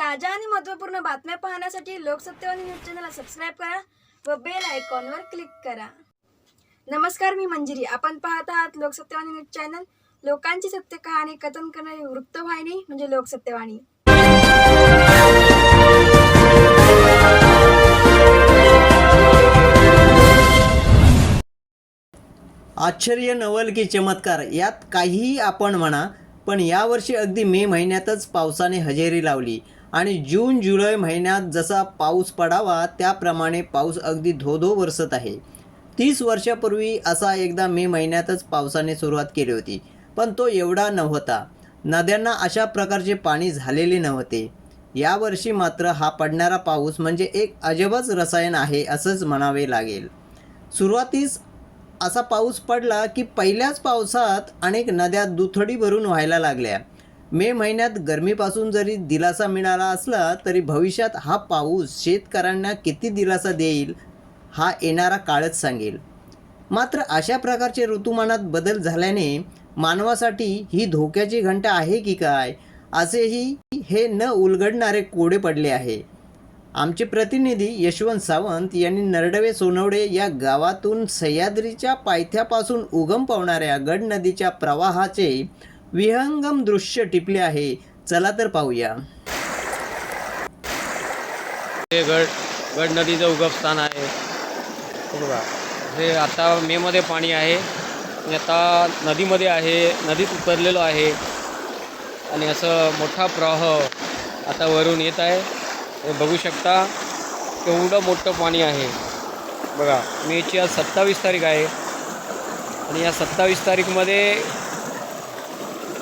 ताज्या आणि महत्त्वपूर्ण बातम्या पाहण्यासाठी लोकसत्यवाणी न्यूज चॅनलला सबस्क्राईब करा व बेल आयकॉनवर क्लिक करा. नमस्कार मी मंजिरी. आपण पाहत आहात लोकसत्यवाणी न्यूज चॅनल. लोकांची सत्य कहाणी कथन करणारी वृत्तवाहिनी म्हणजे लोकसत्यवाणी. आश्चर्य नवल की चमत्कार. यात काहीही आपण म्हणा पण यावर्षी अगदी मे महिन्यातच पावसाने हजेरी लावली. आणि जून जुलै महिन्यात जसा पाऊस पडावा त्याप्रमाणे पाऊस अगदी धोधो वरसत आहे. तीस वर्षापूर्वी असा एकदा मे महिन्यातच पावसाने सुरुवात केली होती पण तो एवढा नव्हता. नद्यांना अशा प्रकारचे पाणी झालेले नव्हते. यावर्षी मात्र हा पडणारा पाऊस म्हणजे एक अजबच रसायन आहे असंच म्हणावे लागेल. सुरुवातीस असा पाऊस पडला की पहिल्याच पावसात अनेक नद्या दुथडी भरून व्हायला लागल्या. मे महिन्यात गरमीपासून जरी दिलासा मिळाला असला तरी भविष्यात हा पाऊस शेतकऱ्यांना किती दिलासा देईल हा येणारा काळच सांगेल. मात्र अशा प्रकारचे ऋतुमानात बदल झाल्याने मानवासाठी ही धोक्याची घंटा आहे की काय असेही हे न उलगडणारे कोडे पडले आहे. आमचे प्रतिनिधी यशवंत सावंत यांनी नरडवे सोनवडे या गावातून सह्याद्रीच्या पायथ्यापासून उगम पावणाऱ्या गड नदीच्या प्रवाहाचे विहंगम दृश्य टिपले आहे. चला तर पाहूया. हे गड गड नदीचं उगमस्थान आहे. हे बघा हे आता मेमध्ये पाणी आहे. मी आता नदीमध्ये आहे नदीत उतरलेलो आहे. आणि असं मोठा प्रवाह आता वरून येत आहे. हे बघू शकता केवढं मोठं पाणी आहे. बघा मेची आज सत्तावीस तारीख आहे. आणि या सत्तावीस तारीखमध्ये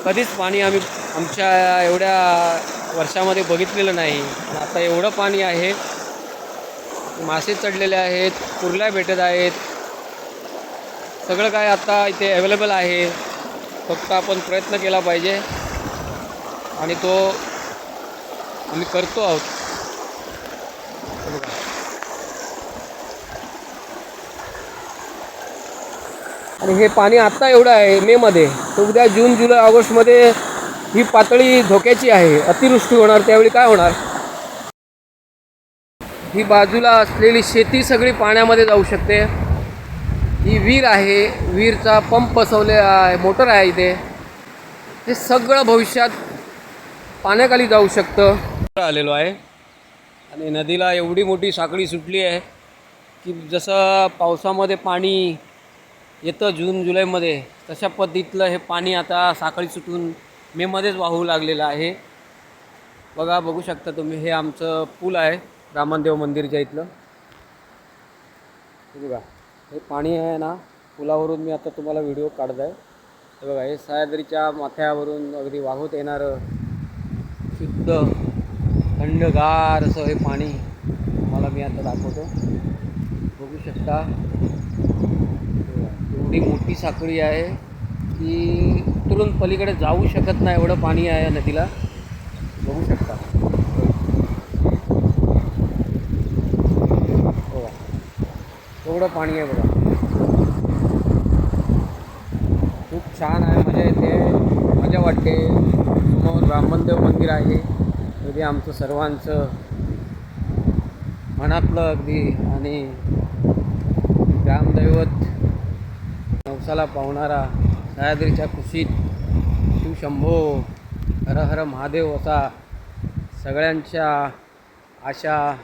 कधीच पाणी आम्ही आमच्या एवढ्या वर्षामध्ये बघितलेलं नाही. आता एवढं पाणी आहे. मासे चढलेले आहेत कुर्ल्या भेटत आहेत. सगळं काय आता इथे अवेलेबल आहे. फक्त आपण प्रयत्न केला पाहिजे. आणि तो आम्ही करतो आहोत हे बघा. आणि हे पाणी आत्ता एवढं आहे मेमध्ये तर उद्या जून जुलै ऑगस्टमध्ये ही पातळी धोक्याची आहे अतिवृष्टी होणार त्यावेळी काय होणार? ही बाजूला असलेली शेती सगळी पाण्यामध्ये जाऊ शकते. ही विहीर आहे विहीरचा पंप बसवले आहे मोटर आहे इथे. हे सगळं भविष्यात पाण्याखाली जाऊ शकतं. आलेलो आहे. आणि नदीला एवढी मोठी साखळी सुटली आहे की जसं पावसामध्ये पाणी येतं जून जुलैमध्ये. तशा पद्धतीतलं हे पाणी आता साखळी सुटून मेमध्येच वाहू लागलेलं आहे. बघा बघू शकता तुम्ही हे आमचं पूल आहे रामनदेव मंदिरच्या इथलं. बघा हे पाणी आहे ना पुलावरून मी आता तुम्हाला व्हिडिओ काढत आहे. तर बघा हे सह्याद्रीच्या माथ्यावरून अगदी वाहत येणारं शुद्ध थंडगार असं हे पाणी तुम्हाला मी आता दाखवतो. बघू शकता एवढी मोठी साखळी आहे की उतरून पलीकडे जाऊ शकत नाही एवढं पाणी आहे या नदीला. बघू शकता. बघा एवढं पाणी आहे बघा. खूप छान आहे. म्हणजे मजा येते मजा वाटते. समोर ब्राह्मणदेव मंदिर आहे. अगदी आमचं सर्वांचं मनातलं अगदी. आणि ग्रामदैवत नवसाला पावणारा सह्याद्रीच्या कुशीत शिवशंभो हर हर महादेव असा सगळ्यांच्या आशा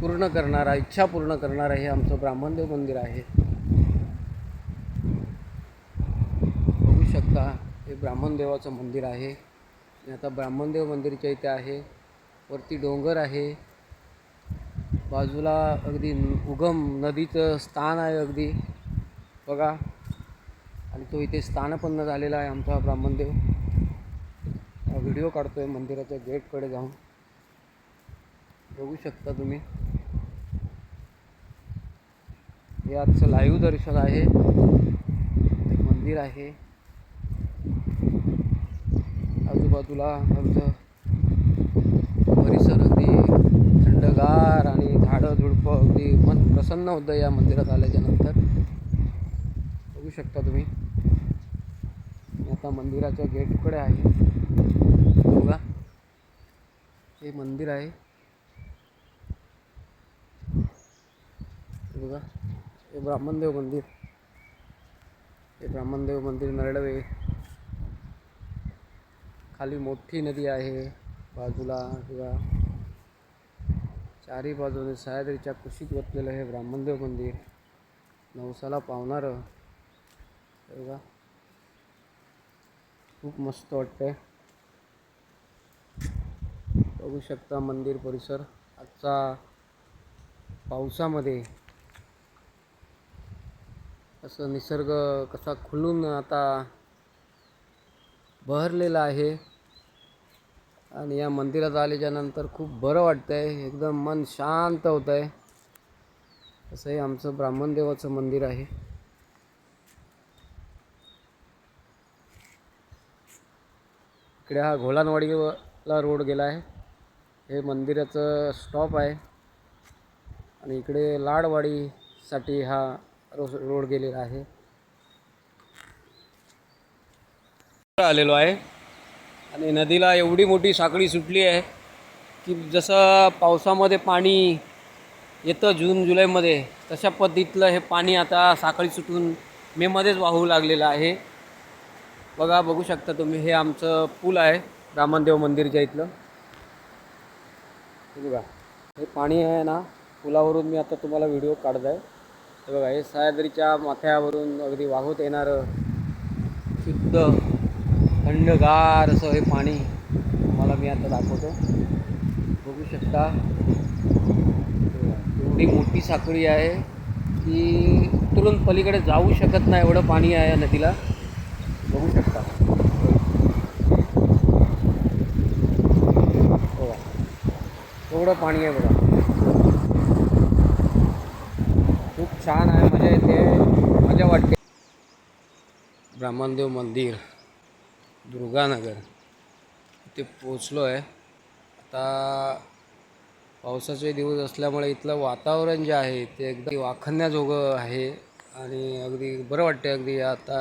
पूर्ण करणारा इच्छा पूर्ण करणारं हे आमचं ब्राह्मणदेव मंदिर आहे. बघू शकता हे ब्राह्मणदेवाचं मंदिर आहे. आणि आता ब्राह्मणदेव मंदिरच्या इथे आहे. वरती डोंगर आहे. बाजूला अगदी उगम नदीचं स्थान आहे अगदी. बघा. आणि तो इथे स्थानपन्न झालेला आहे आमचा ब्राह्मणदेव. हा व्हिडिओ काढतो आहे मंदिराच्या गेटकडे जाऊन. बघू शकता तुम्ही. हे आजचं लाईव्ह दर्शन आहे. मंदिर आहे. आजूबाजूला आमचं परिसर अगदी थंडगार आणि झाडं झुडपं अगदी मन प्रसन्न होतं या मंदिरात आल्याच्यानंतर बघू शकता तुम्ही. आता मंदिराच्या गेटकडे आहे. बघा. हे मंदिर आहे. बघा. हे ब्राह्मणदेव मंदिर. हे ब्राह्मणदेव मंदिर नरडवे. खाली मोठी नदी आहे. बाजूला बघा. चारी बाजूने सह्याद्रीच्या कुशीत वतलेलं हे ब्राह्मणदेव मंदिर. नवसाला पावणारं. बघा. खूप मस्त वाटतंय. बघू शकता मंदिर परिसर. आजचा पावसामध्ये असं निसर्ग कसा खुलून आता बहरलेला आहे. आणि या मंदिरात आल्याच्यानंतर खूप बरं वाटतं आहे एकदम मन शांत होत आहे असं हे आमचं ब्राह्मणदेवाचं मंदिर आहे. इकडे हा घोलानवाडीला रोड गेला आहे हे मंदिराचं स्टॉप आहे. आणि इकडे लाडवाडीसाठी हा रो रोड गेलेला आहे. आलेलो आहे. आणि नदीला एवढी मोठी साखळी सुटली आहे की जसं पावसामध्ये पाणी येतं जून जुलैमध्ये तशा पद्धतीतलं हे पाणी आता साखळी सुटून मेमध्येच वाहू लागलेलं आहे. बघा बघू शकता तुम्ही हे आमचं पूल आहे रामनदेव मंदिरच्या इथलं. हे बघा हे पाणी आहे ना पुलावरून मी आता तुम्हाला व्हिडिओ काढत आहे हे बघा हे सह्याद्रीच्या माथ्यावरून अगदी वाहूत येणारं शुद्ध थंडगार असं हे पाणी तुम्हाला मी आता दाखवतो. बघू शकता. एवढी मोठी साखळी आहे की उतरून पलीकडे जाऊ शकत नाही एवढं पाणी आहे या नदीला. बघू शकता. बघा एवढं पाणी आहे बघा. खूप छान आहे. म्हणजे मजा येते मजा वाटते ब्राह्मणदेव मंदिर. दुर्गानगर. इथे पोचलो आहे. आता पावसाचे दिवस असल्यामुळे इथलं वातावरण जे आहे ते एकदम वाखण्याजोगं आहे आणि अगदी बरं वाटते अगदी आता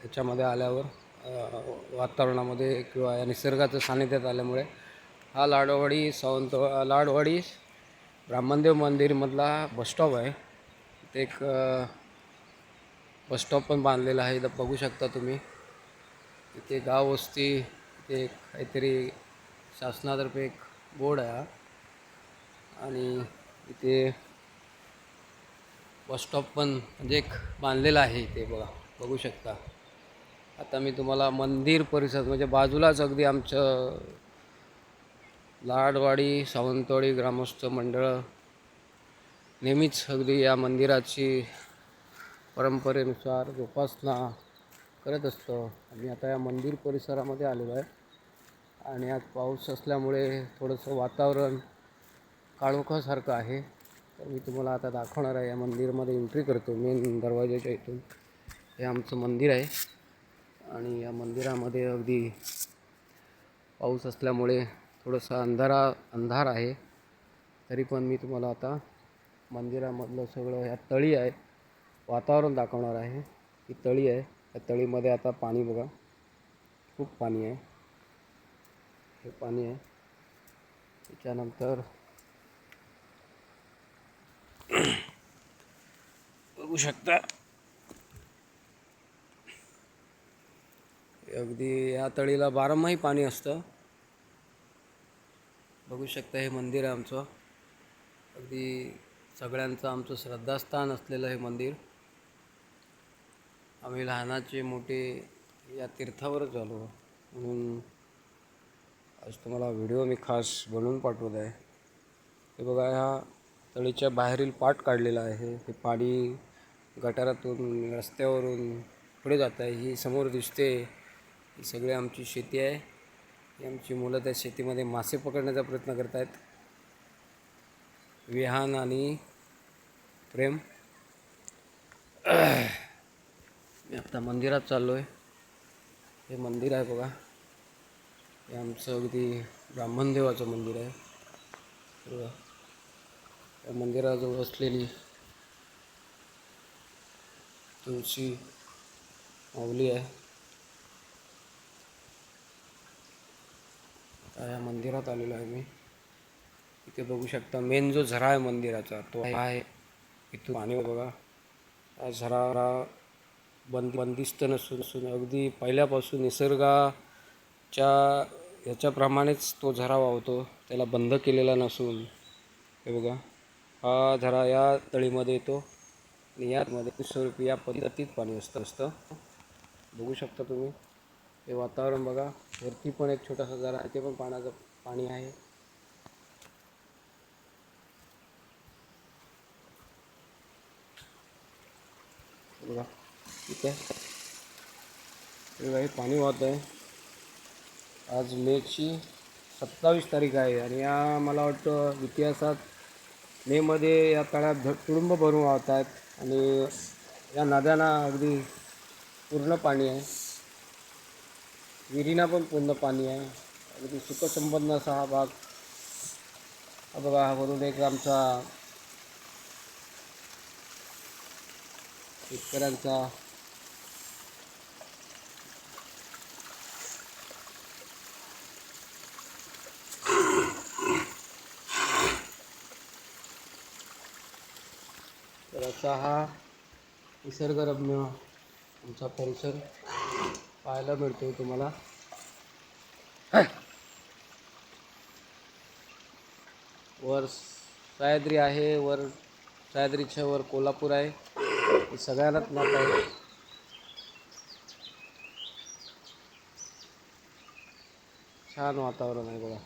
ह्याच्यामध्ये आल्यावर वातावरणामध्ये किंवा या निसर्गाचं सानिध्यात आल्यामुळे हा लाडवाडी सावंत लाडवाडी ब्राह्मणदेव मंदिरमधला बसस्टॉप आहे. ते एक बसस्टॉप पण बांधलेला आहे. इथं बघू शकता तुम्ही. इथे गाव वस्ती इथे काहीतरी शासनातर्फे एक बोर्ड आहे आणि इथे बसस्टॉप पण म्हणजे एक बांधलेला आहे इथे बघा बघू शकता. आता मी तुम्हाला मंदिर परिसर म्हणजे बाजूलाच अगदी आमचं लाडवाडी सावंतवाडी ग्रामस्थ मंडळ नेहमीच अगदी या मंदिराची परंपरेनुसार जोपासना करत असतो. आम्ही आता या मंदिर परिसरामध्ये आलेलो आहे. आणि आज पाऊस असल्यामुळे थोडंसं वातावरण काळोखासारखं आहे. तर मी तुम्हाला आता दाखवणार आहे या मंदिरमध्ये एंट्री करतो मेन दरवाजाच्या इथून. हे आमचं मंदिर आहे. आणि या मंदिरामध्ये अगदी पाऊस असल्यामुळे थोडंसं अंधारा अंधार आहे. तरी पण मी तुम्हाला आता मंदिरामधलं सगळं ह्या तळी आहे. वातावरण दाखवणार आहे. ही तळी आहे. या तळीमध्ये आता पाणी बघा. खूप पाणी आहे. हे पाणी आहे. त्याच्यानंतर बघू शकता. अगदी या तळीला बारमाही पाणी असतं. बघू शकता हे मंदिर आहे आमचं. अगदी सगळ्यांचं आमचं श्रद्धास्थान असलेलं हे मंदिर. आम्ही लहानाचे मोठे या तीर्थावरच आलो म्हणून आज तुम्हाला व्हिडिओ मी खास बनवून पाठवत आहे. हे बघा ह्या तळीच्या बाहेरील पाट काढलेला आहे. हे पाणी गटारातून रस्त्यावरून पुढे जात आहे. ही समोर दिसते. ही सगळी आमची शेती आहे. ही आमची मुलं त्या शेतीमध्ये मासे पकडण्याचा प्रयत्न करत आहेत विहान आणि प्रेम. मी आता मंदिरात चाललो आहे हे मंदिर आहे बघा. हे आमचं अगदी ब्राह्मण देवाचं मंदिर आहे. या मंदिराजवळ असलेली तुळशी मावली आहे. या मंदिरात आलेलो आहे मी. इथे बघू शकता मेन जो झरा आहे मंदिराचा तो आहे इथून पाणी बघा. हा झरा बंद बंदिस्त नसून नसून अगदी पहिल्यापासून निसर्गाच्या ह्याच्याप्रमाणेच तो झरा वाहतो. त्याला बंद केलेला नसून. हे बघा. हा झरा या तळीमध्ये येतो आणि यामध्ये स्वरूपी या पद्धतीत पाणी असतं असतं. बघू शकता तुम्ही. हे वातावरण बघा. वरती पण एक छोटासा झरा आहे. ते पण पाण्याचं पाणी आहे हे बघा ठीक आहे. अरे बघा पाणी वाहत आहे. आज मेची सत्तावीस तारीख आहे आणि या मला वाटतं इतिहासात मेमध्ये या तळ्यात ध तुडुंब भरून वाहत आहेत आणि या नद्यांना अगदी पूर्ण पाणी आहे. विहिरीना पण पूर्ण पाणी आहे. अगदी सुखसंपन्न असा हा भाग. हा बघा हा वरून एक आमचा शेतकऱ्यांचा तर हा निसर्गरम्य आमचा परिसर पाहायला मिळतो तुम्हाला. वर सह्याद्री आहे वर सह्याद्रीच्या वर कोल्हापूर आहे. सगळ्यांनाच माहीत आहे. छान वातावरण आहे बघा.